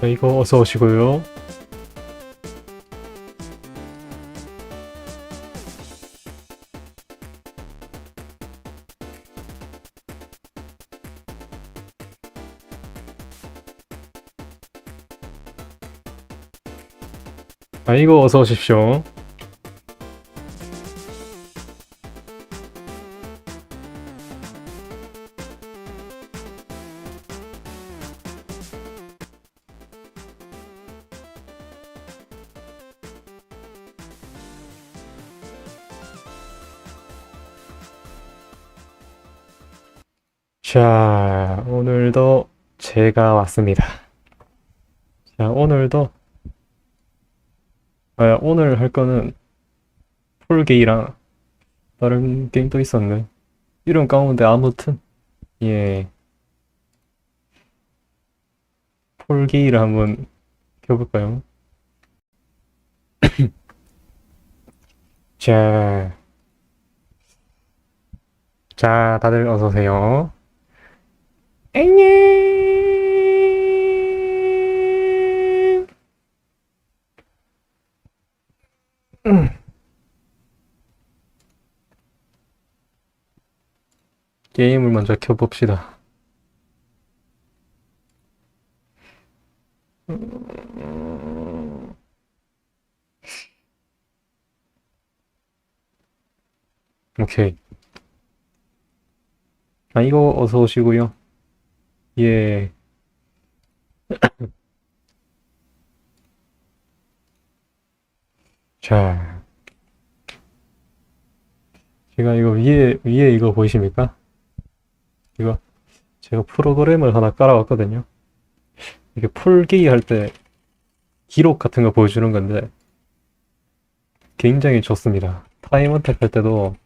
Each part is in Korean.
네, 이거 어서 오시고요. 아, 이거 어서 오십시오. 자, 오늘도 제가 왔습니다. 자, 오늘도, 아, 오늘 할 거는 폴게이랑 다른 게임도 있었네. 이름 까먹는데 아무튼, 예. 폴게이를 한번 켜볼까요? 자, 자, 다들 어서 오세요. 안녕. 음. 게임을 먼저 켜봅시다. 음. 오케이. 아, 이거 어서 오시고요. 예. 자. 제가 이거 위에, 위에 이거 보이십니까? 이거, 제가 프로그램을 하나 깔아왔거든요. 이게 풀기 할 때 기록 같은 거 보여주는 건데, 굉장히 좋습니다. 타임 어택 할 때도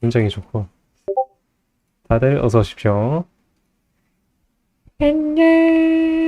굉장히 좋고. 다들 어서 오십시오. 안녕.